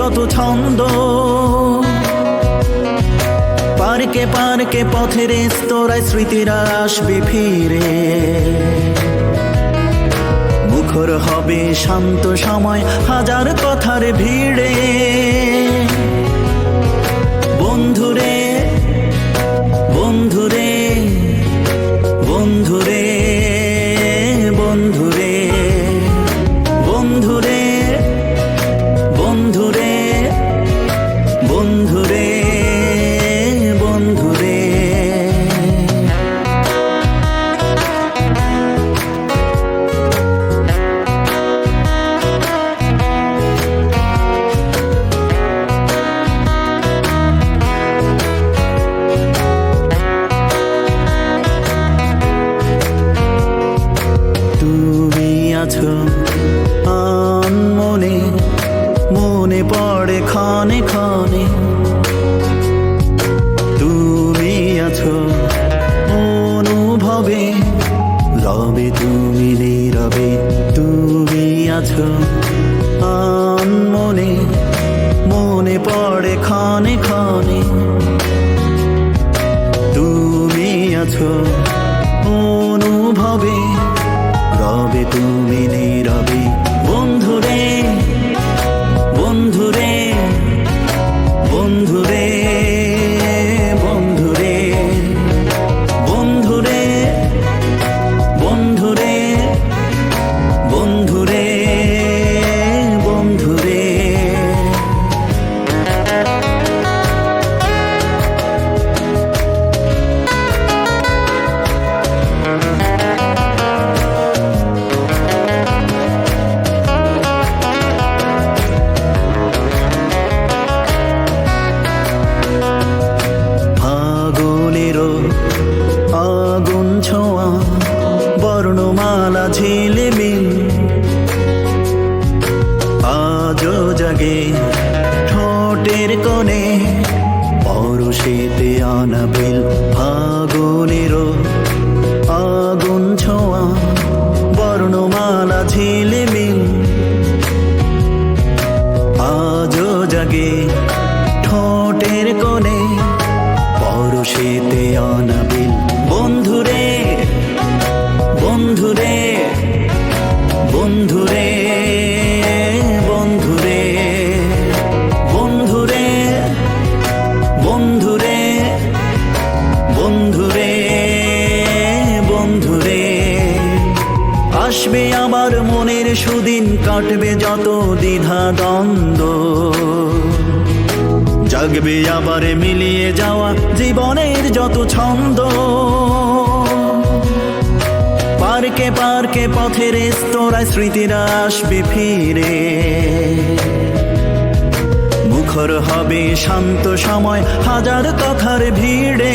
যত ছন্দ। পার্কে পার্কে পথের স্তরায় স্মৃতিরা আসবে ফিরে। মুখর হবে শান্ত সময়, হাজার কথার ভিড়ে। will. Find কাটবে যত দ্বিধা দ্বন্দ্ব। জাগবে আবার মিলিয়ে যাওয়া জীবনের যত ছন্দ। পার্কে পার্কে পথের স্তরায় স্মৃতিরা আসবে ফিরে। মুখর হবে শান্ত সময়, হাজার কথার ভিড়ে।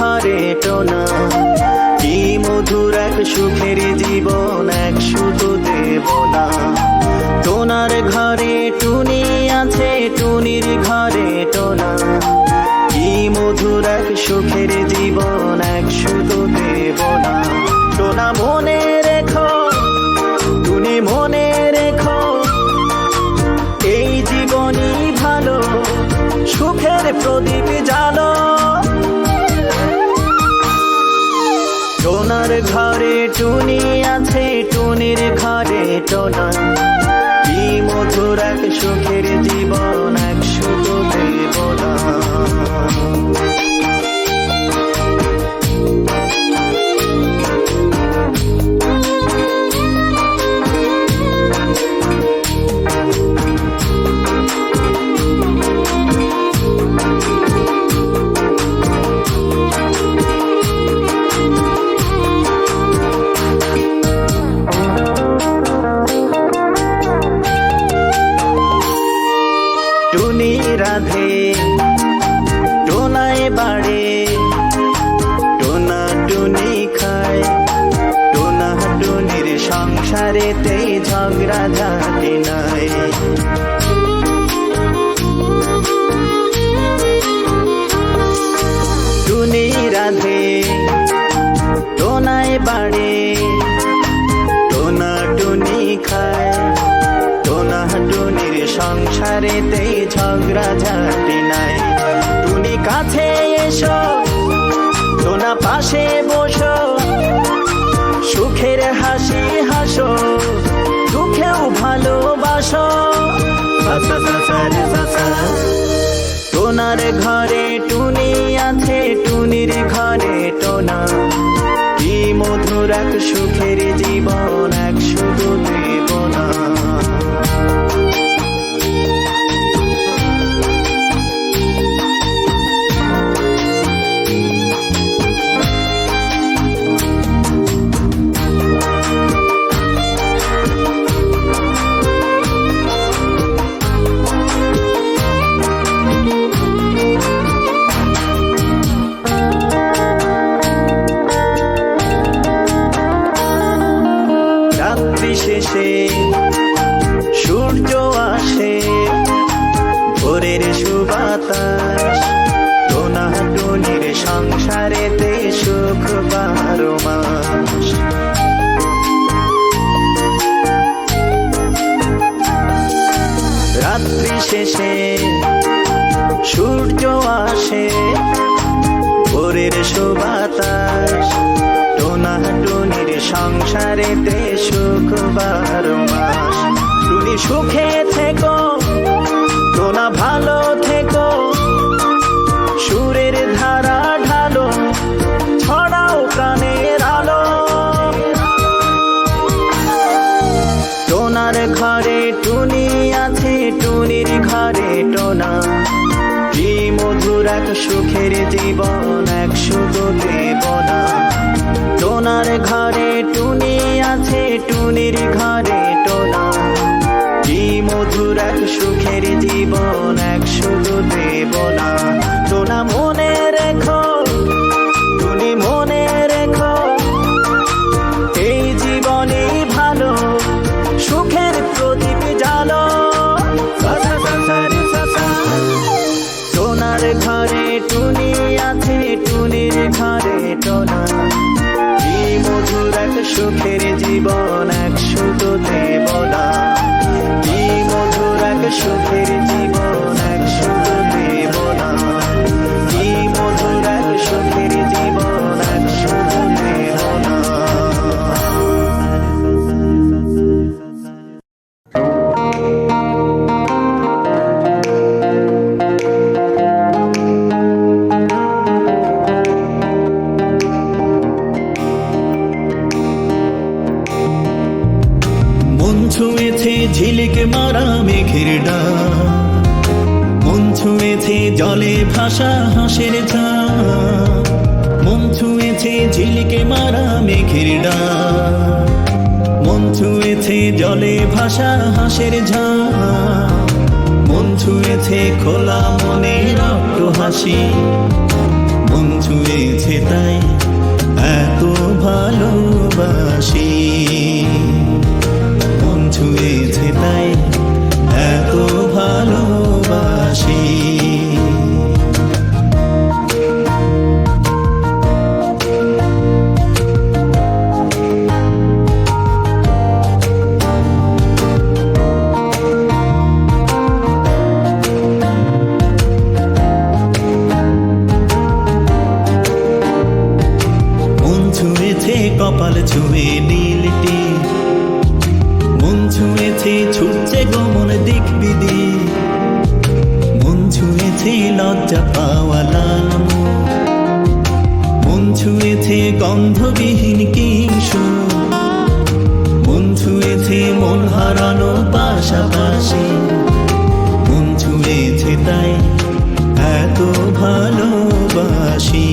ঘরে টোনা। কি মধুর এক সুখের জীবন, এক সুতো দেব না। টোনার ঘরে টুনি আছে, টুনির ঘরে টোনা। কি মধুর এক সুখের জীবন, এক সুতো দেব না। টোনা মনে টুনি আছে টুনির ঘরে টোনা কি মধুর এক সুখের জীবন এক শুধু দেবনা টুনি টোনার ঘরে টুনি আছে টুনির ঘরে টোনা। কি মধুর এক সুখের শেষে সূর্য আসে। ভোরের সুবাতাস টোনা টুনির সংসারেতে সুখ বারো মাস। তুমি সুখে থেকো সুখের জীবন, এক শুধু টোনার ঘরে টুনি আছে, টুনির ঘরে টোনা। কি মধুর এক সুখের জীবন, এক শুধু দেবনা টোনা মনে রেখো মধুর এক হাসি মন ছুঁয়েছে তাই এত ভালোবাসি। মন ছুঁয়েছে তাই এত ভালোবাসি। গন্ধবিহীন কিশোর মন ছুয়েছে, মন হারানো পাশাপাশি। মন ছুয়েছে তাই এত ভালোবাসি।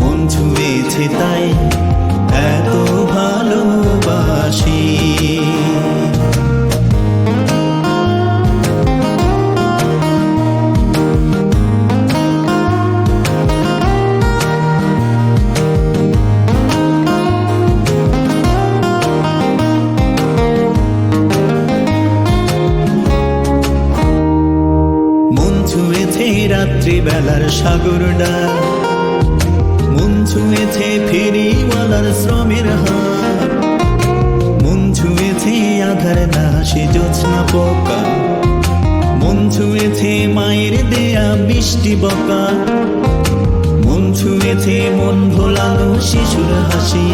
মন ছুয়েছে তাই এত ভালোবাসি। সাগর ডাক মন ছুঁয়েছে ফেরিওয়ালার শ্রমের হাত মন ছুঁয়েছে আধার দাসে জোৎস্না পোকা মন ছুঁয়েছে মায়ের দেয়া বৃষ্টি বকা মন ছুঁয়েছে মন ভোলানো শিশুর হাসি।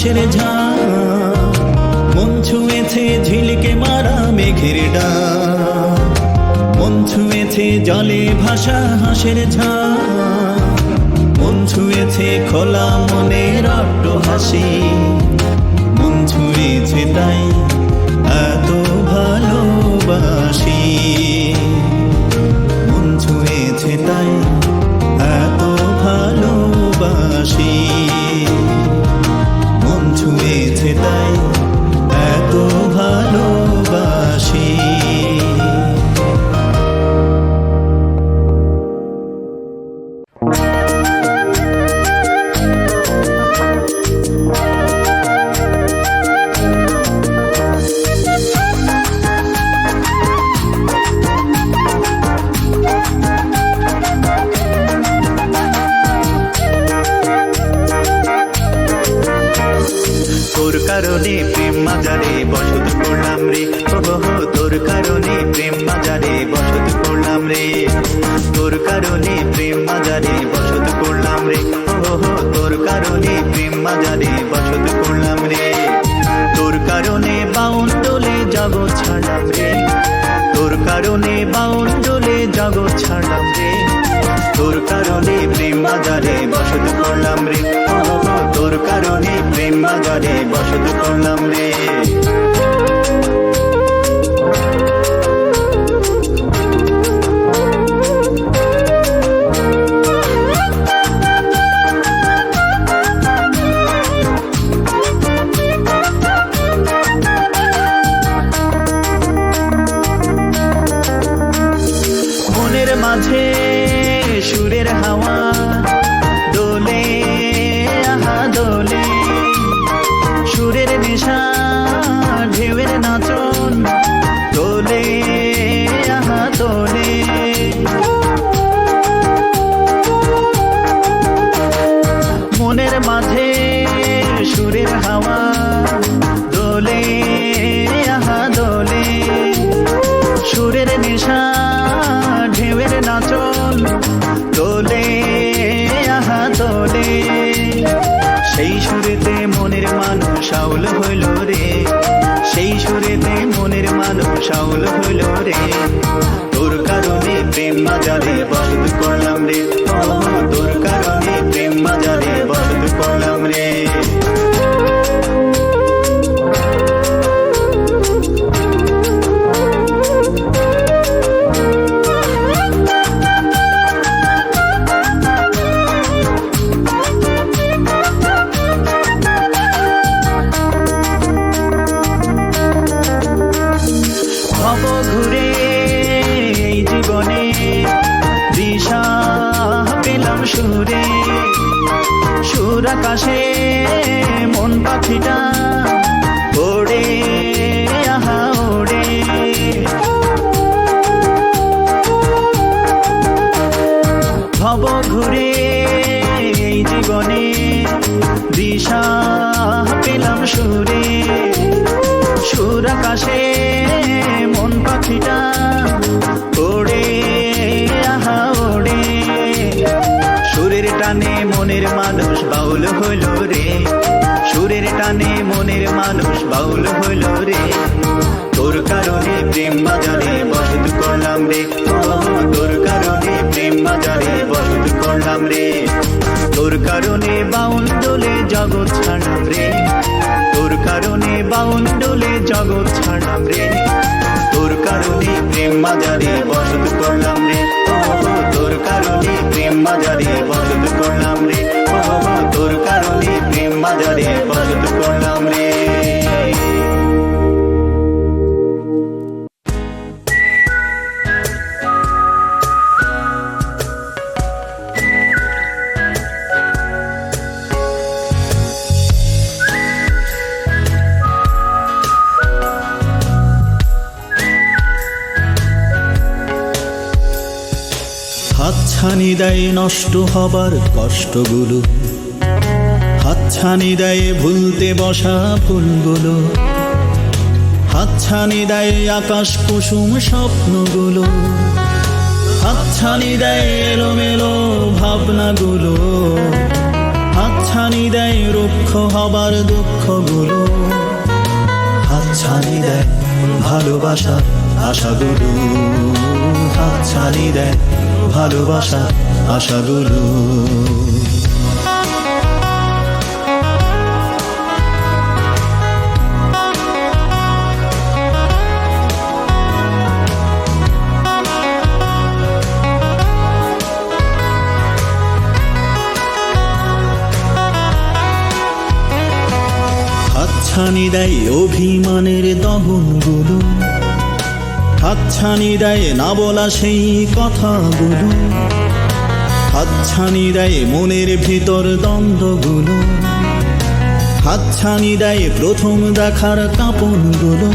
ছেড়ে যা মন ছুঁয়েছে ঝিলকে মারা মেঘের ডা মন ছুঁয়েছে জলে ভাষা হাসের ঝাঁ। মন ছুঁয়েছে খোলা মনের অট্ট হাসি। মন ছুঁয়েছে তাই এত ভালোবাসি। মন ছুঁয়েছে তাই এত ভালোবাসি। কারণে মন পাখিটা ওড়ে, আহা, ওড়ে। ভব ঘুরে এই জীবনে দিশা পেলাম সুরে। সুর আকাশে মন পাখিটা ওড়ে, আহা, ওড়ে। সুরের টানে মনের মানুষ বাউল হলো মানুষ বাউল হইল রে। তোর কারণে প্রেম বাজারে বসত করলাম রে। তোর কারণে প্রেম বাজারে বসত করলাম রে। তোর কারণে বাউল দোলে জগৎ ছাড়লাম রে। তোর কারণে বাউল দোলে জগৎ ছাড়লাম রে। তোর কারণে প্রেম বাজারে বসত করলাম রে। তোর কারণে প্রেম বাজারে বসত করলাম রে। তোর কারণে প্রেম বাজারে বসত করলাম হাতছানি দেয় নষ্ট হবার কষ্টগুলো। হাতছানি দেয় ভুলতে বসা ফুলগুলো হাতছানি দেয় আকাশ কুসুম স্বপ্নগুলো। হাতছানি দেয় এলোমেলো ভাবনাগুলো। হাতছানি দেয় রুক্ষ হবার দুঃখগুলো। হাতছানি দেয় ভালোবাসা আশাগুলো। হাতছানি দেয় ভালোবাসা আশাগুলো। হাতছানি দেয় অভিমানের দহনগুলো। হাতছানি দেয় না বলা সেই কথাগুলো। হাতছানি দেয় মনের ভিতর দ্বন্দ্বগুলো। হাতছানি দেয় প্রথম দেখার কাপনগুলো।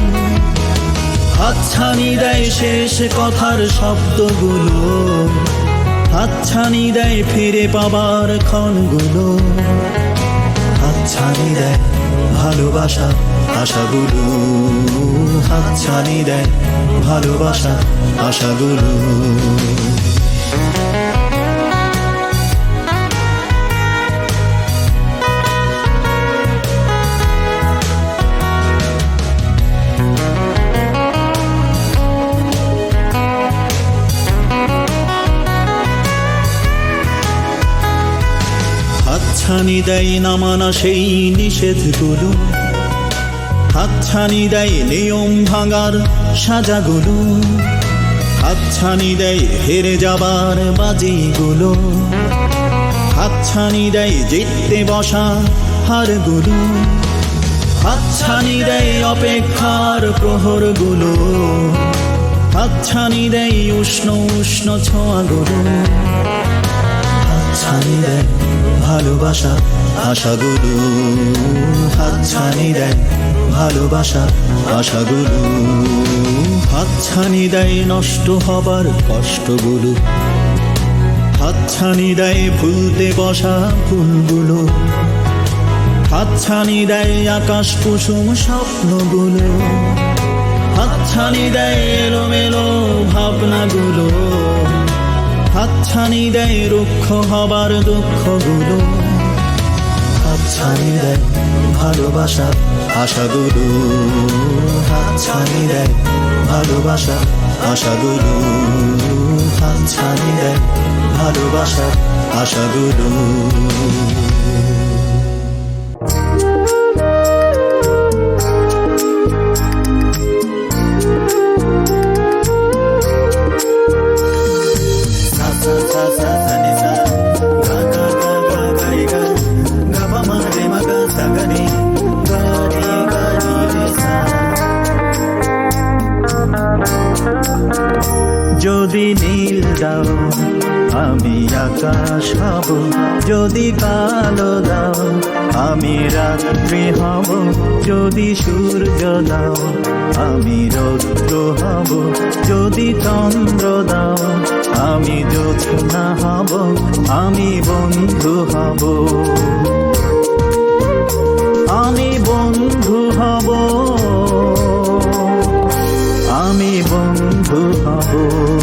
হাতছানি দেয় শেষ কথার শব্দগুলো। হাতছানি দেয় ফিরে পাবার ক্ষণগুলো। হাতছানি দেয় ভালোবাসা আশাগুলো। হাতছানি দেয় ভালোবাসা আশাগুলো হাতছানি দেয় নামানা সেই নিষেধগুলো। হাতছানি দেয় নিয়ম ভাঙার সাজাগুলো। হাতছানি দেয় হেরে যাবার বাজিগুলো। হাতছানি দেয় জিততে বসা হারগুলো। হাতছানি দেয় অপেক্ষার প্রহরগুলো। হাতছানি দেয় উষ্ণ উষ্ণ ছোঁয়াগুলো। হাতছানি দেয় ভালোবাসা আশাগুলো হাতছানি দেয় ভালোবাসা। আশাগুলো হাতছানি দেয় নষ্ট হবার কষ্টগুলো। হাতছানি দেয় ভুলতে বসা ফুলগুলো হাতছানি দেয় আকাশ কুসুম স্বপ্নগুলো। হাতছানি দেয় এলোমেলো ভাবনাগুলো। হাতছানি দেয় রুক্ষ হবার দুঃখগুলো। হাতছানি দেয় ভালোবাসা আশাগুলো হাতছানি দেয় ভালোবাসা আশাগুলো হাতছানি দেয় ভালোবাসা আশাগুলো। আকাশ হব, যদি কালো দাও, আমি রাত্রি হব, যদি সূর্য দাও, আমি রৌদ্র হব, যদি চন্দ্র দাও, আমি জ্যোৎস্না হব, আমি বন্ধু হব। আমি বন্ধু হব, আমি বন্ধু হব।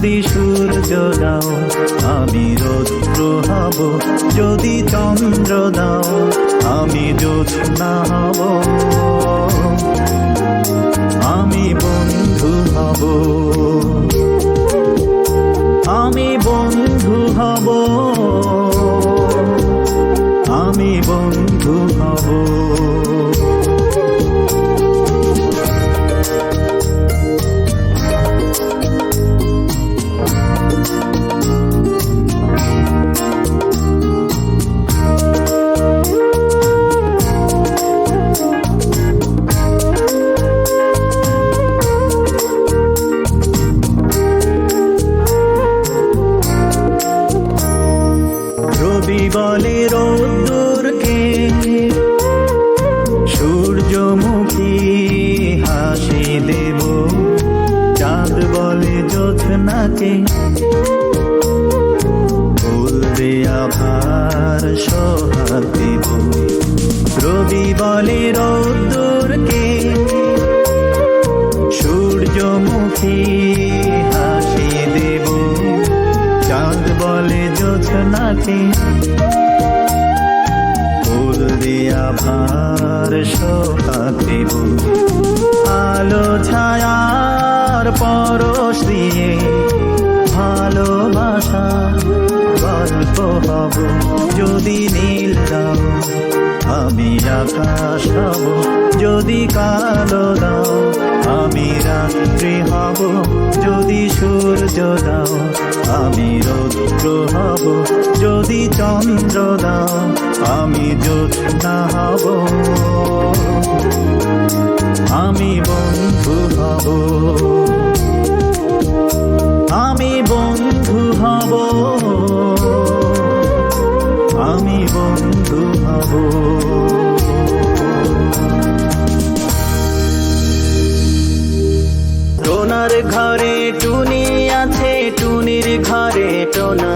যদি সূর্য দাও, আমি রৌদ্র হব। যদি চন্দ্র দাও, আমি জ্যোৎস্না হব। আমি বন্ধু হব। আমি বন্ধু হব। আমি বন্ধু হব। সূর্য দাও আমি রৌদ্র হব যদি চন্দ্র দাও আমি জ্যোৎস্না হব। আমি বন্ধু হব। আমি বন্ধু হব। আমি বন্ধু হব। ঘরে টুনি টুনির ঘরে টোনা।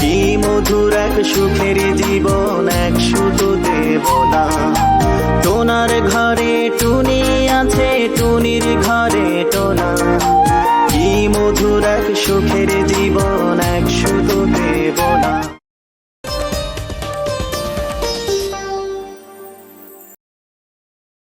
কি মধুর এক সুখের জীবন, এক শুধু বোনা টোনার ঘরে টুনি আছে, টুনির ঘরে টোনা। কি মধুর এক সুখের